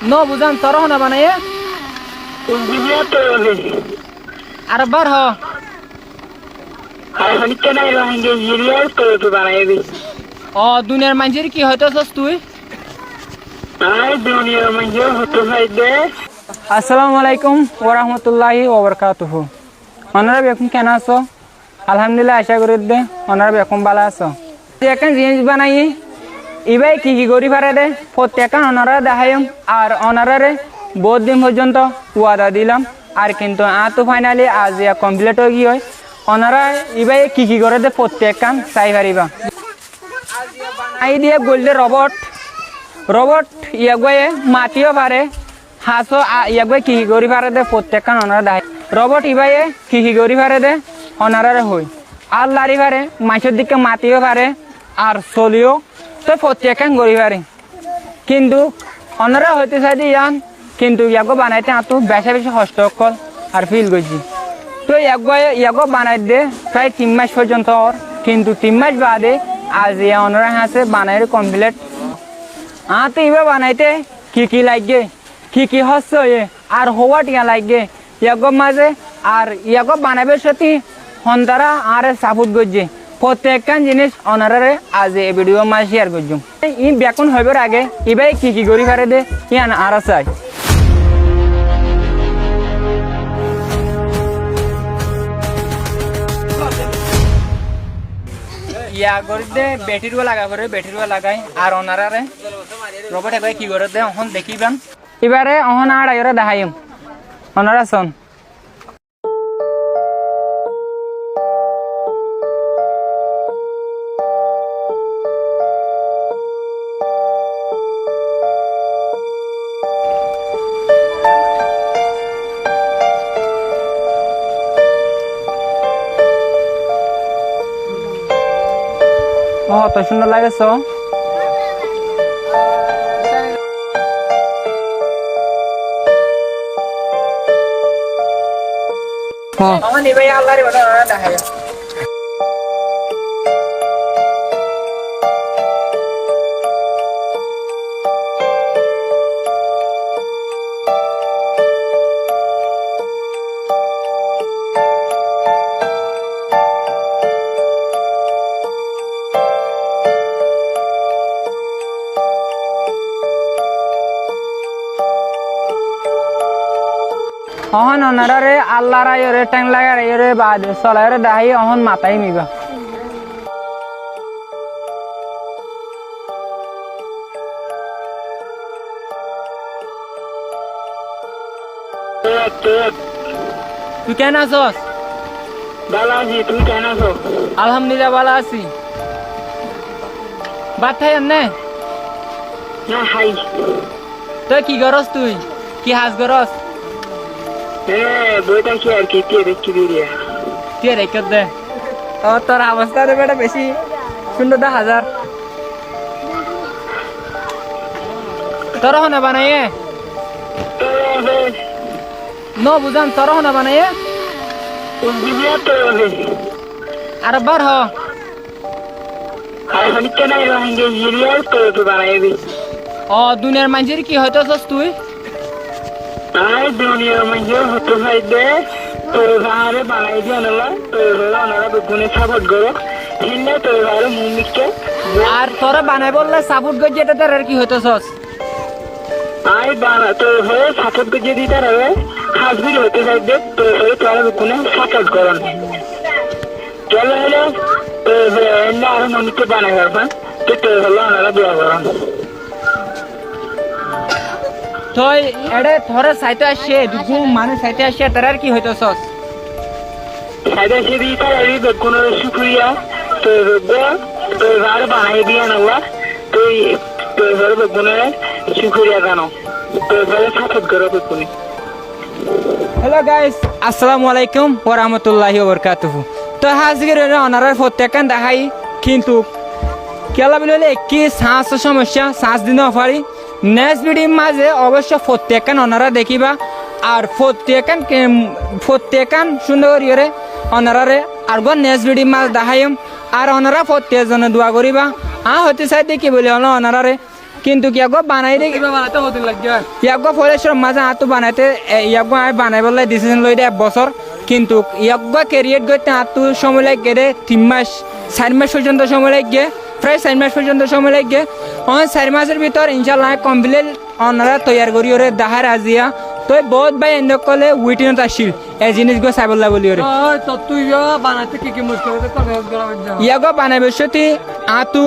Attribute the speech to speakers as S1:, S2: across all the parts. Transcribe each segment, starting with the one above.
S1: ন বুঝান তোর হনা বানাইয়ে আর বার হ. ও, দুনিয়ার মানুষের কি হইতেছস তুই? আসসালামু আলাইকুম ওরহমতুল্লাহি ওবরকাতুহ ওনারা বেকুম কেন আছো? আলহামদুলিল্লাহ, আশা করি দে ওনারা বেকুম ভালো আছো। এখন জিনিস বানাই ইবাই কি কি করি পারে দে? প্রত্যেকান ওনারা দেখাইম। আর ওনারারে বহুত দিন পর্যন্ত ওয়াদা দিলাম। আর কিন্তু আ তো ফাইনালি আজ কমপ্লিট হয়ে গিয়ে ওনারা ইবাই কি কি করে দে? প্রত্যেকান চাই পারিবা। আই দিয়ে গল্লে রবট। রবট ইয়াগুয়ে মাতিও পারে। হাঁসও ইয়াগুয়ে কি কি করি পারে দে? প্রত্যেকখান ওনারা দেয় রবট ইবাইয়ে কি কি করি দে? ওনারারে হই। আর লারি পারে, মাছের দিকে মাতিও পারে। আর চলিও তো প্রত্যেকখান করি পারে কিন্তু ওনারা হইতে চাই ইয়ান, কিন্তু ইয়াগো বানাইতে আতো বেশা বেশি কষ্ট কল আর ফিল করছি তো ইয়াগো ইয়াগো বানাই দে প্রায় তিন মাস পর্যন্ত ওর কিন্তু তিন মাস বাদে আজ ইয়া ওনারা হাসে বানাই কমপ্লিট আতে ইবা বানাইতে কি কি লাগে, কি কি হচ্ছে এ আর হওয়া টিয়া লাগে। ইয়াগো মাঝে আর ইয়াগো বানাবে সত্যি হন্তারা আর সাপোর্ট করছে প্রত্যেকখান জিনিস অনারারে আজ এই ভিডিও মাঝে শেয়ার করছ ই বেকুন হইবার আগে ইবাই কি কি করি পারে দে ইয়ান আর চাই ইয়া করে দে ব্যাটারিও লাগা করে ব্যাটারিও লাগাই, আর ওনারারে রবট এবার কি করে দে, অহন দেখিবেন। এবারে অহন আর আইরে দেখাইম। ওনারা শোন। ও তো সুন্দর লাগেছ আমার নিবাই আল্লাহর বড় দেখাই অহন ওনারে আল্লাহর আয়রে ট্যাং লাগার আয়রে বাদ চলায়রে দাহি অহন মাথায় মিবা. তুই কেন আছস
S2: Balaji tuh kan aku.
S1: আলহামদুলিল্লাহ ভালো আছি বাদ থাই এমনে
S2: Nah hai.
S1: তুই কি করস তুই কি হাজ করস
S2: Eh, বইটা কি আর কি কে দেখি
S1: তুই রেখে দে? ও তোর অবস্থা রে বেটা বেশি। সুন্দর দা হাজার। তোর হনে বানাইয়ে? ন বুঝান তোর হনে বানাইয়ে. আর বার হ. ও দুনিয়ার মানুষের কি হইতেছস তুই? আর তোরা বানাই বললে সাপোর্ট করছে এটা তোর আর কি হইতেছস
S2: আই বানা হয়ে সাপোর্ট দিতে হবে। হতে থাকবে তো হয়ে তোরা কোনো সাপোর্ট করন চলো হলে আরও মনিকে বানাই তো তো হলো ওনারা দোয়া করুন
S1: তুই এডে তোরা সাইতে আসে দুগু মানে সাইতে আসে তোর আর কি হইতেছস?
S2: সাইডে সে দিয়ে তার এই কোনো শুক্রিয়া তো রোগা তো আর বানাই দিয়ে নেওয়া তো তো হলে কোনো শুক্রিয়া জানো তো হলে সাপোর্ট করো বেগুনি।
S1: হ্যালো গাইস আসসালামু আলাইকুম ওয়া রাহমাতুল্লাহি ওয়া বারাকাতুহু তো হাজির অনারার প্রত্যেকখান দেখাই কিন্তু কেলা বলে কি শ্বাস সমস্যা শ্বাস দিন পারি নেক্সট ভিডিওর মাঝে অবশ্য প্রত্যেকখান ওনারা দেখিবা আর প্রত্যেকখান প্রত্যেকখান সুন্দর করিয়ে ওনারারে আর গো নেক্সট ভিডিওর মাঝ দেখাইম আর ওনারা প্রত্যেকজনে দোয়া করিবা। আ হতে চাই দেখি বলে হলো ওনারারে। কিন্তু ইয়াগো বানাই দে ইয়াগো ফরেস্টর মাঝে আতো বানাইতে ইয়াগো আমি বানাই বলে ডিসিশন লই দে এক বছর। কিন্তু ইয়াগো ক্যারিয়ার করতে আতো সময় লাগে দে তিন মাস চার মাস পর্যন্ত সময় লাগে প্রায় চার মাস পর্যন্ত সময় লাগে। অন চার মাসের ভিতর ইনশাল্লাহ কমপ্লিট অনারা তৈয়ার করি ওরে দাহার আজিয়া। তই বহুত ভাই এনে কলে উইটিনত আসিল এই জিনিসগুলো চাইবলা বলি ওরে।
S3: তো করা
S1: ইয়াগো বানাইবে সতি আতু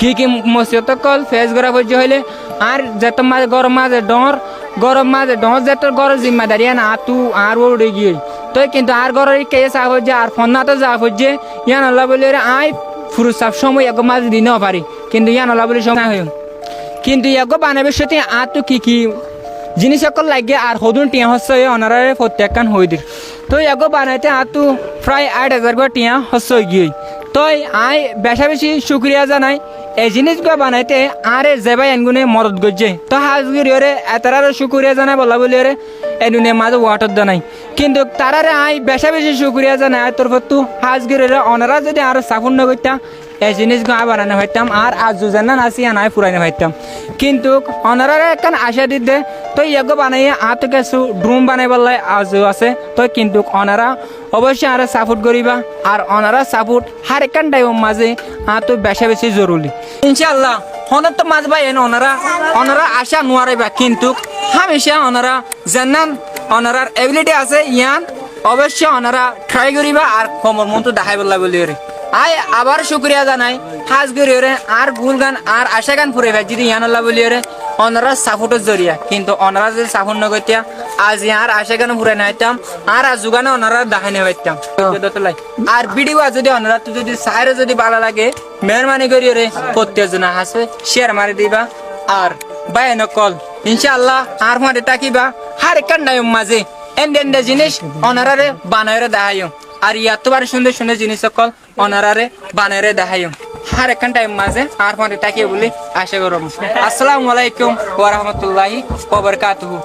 S1: কি কি মসিয়ত কল ফেস গরা পর্য হইলে আর যত মাঝে গরম মাঝে ডর গরম মাঝে ডর যত গরম জিম্মাদারি না আতু আর উড়ে গিয়ে। তো কিন্তু আর গরের কে চা হচ্ছে আর ফোন না তো যা হচ্ছে ইয়ান আল্লাহ বলে আই ফুরু সব সময় এক মাছ দিন পারি। কিন্তু ইয়ান নলা বলে সময় হয়ে। কিন্তু ইয়াগো বানাইবে আর তো কি কি জিনিস সকল লাগে আর সদুন টিয়া হচ্ছে অনারে প্রত্যেকখান হই দির তো এগো বানাইতে আতু প্রায় আট হাজার টিয়া হচ্ছে গিয়ে। তো আই বেশা বেশি শুক্রিয়া জানাই। এই জিনিসগুলো বানাইতে আরে যে ভাই এনগুনে মদত করছে। তো হাজগিরি ওরে এতারার শুকুরিয়া জানাই বলা বলি ওরে এনুনে মাঝে ওয়াটার জানাই কিন্তু তারারে আই বেশা বেশি শুকুরিয়া জানাই আর তোর তো ওরে, অনারা যদি আরও সাফুন্য করতাম, এই জিনিসগুলো আই বানানো হইতাম, আর আজ জানা নাসি আনাই পুরাইনে হইতাম। কিন্তু অনারা একখান আশা দিতে তো ইয়াগো বানাইয়ে আত কিছু ড্রুম বানাই বললাই আজও আছে তো কিন্তু অনারা অবশ্যই আরও সাপোর্ট করিবা আর অনারা সাপোর্ট হার একখান টাইম মাঝে আতো বেশি বেশি জরুরি ইনশাআল্লাহ, হনত তো মাঝ ভাই এনে অনারা অনারা আশা নোয়ারাইবা কিন্তু হামেশা অনারা জানান অনারার এবিলিটি আছে, ইয়ান অবশ্যই অনারা ট্রাই করিবা আর কমর মতো দেখাই বললা বলি আই আবার শুক্রিয়া জানাই হাজ করি রে আর গুল গান আর আশা গান ফুরে ভাই যদি ইয়ানুল্লাহ বলি রে অনারা সাপোর্টের জরিয়া কিন্তু অনারা যদি সাপোর্ট নগতিয়া আজ আর আশা গান ফুরে নাইতাম আর আজ যুগানে অনারা দেখাই নে পাইতাম আর ভিডিও যদি অনারা তুই যদি সাইরে যদি ভালো লাগে মেহরবানি করি রে প্রত্যেকজন হাসবে শেয়ার মারি দিবা। আর বাই নকল ইনশাআল্লাহ আর মাঠে তাকিবা হার একখান নাই মাঝে এন্ডে এন্ডে জিনিস অনারারে বানায়রে দেখাইম আর ইয়াত তো সুন্দর সুন্দর জিনিস সকল অনারারে বানায়রে দেখাইম হার একখান টাইম মাঝে আর ফোনে তাকিয়ে বলি আশা করব আসসালামু আলাইকুম ওয়া রাহমাতুল্লাহি ওয়া বারাকাতুহু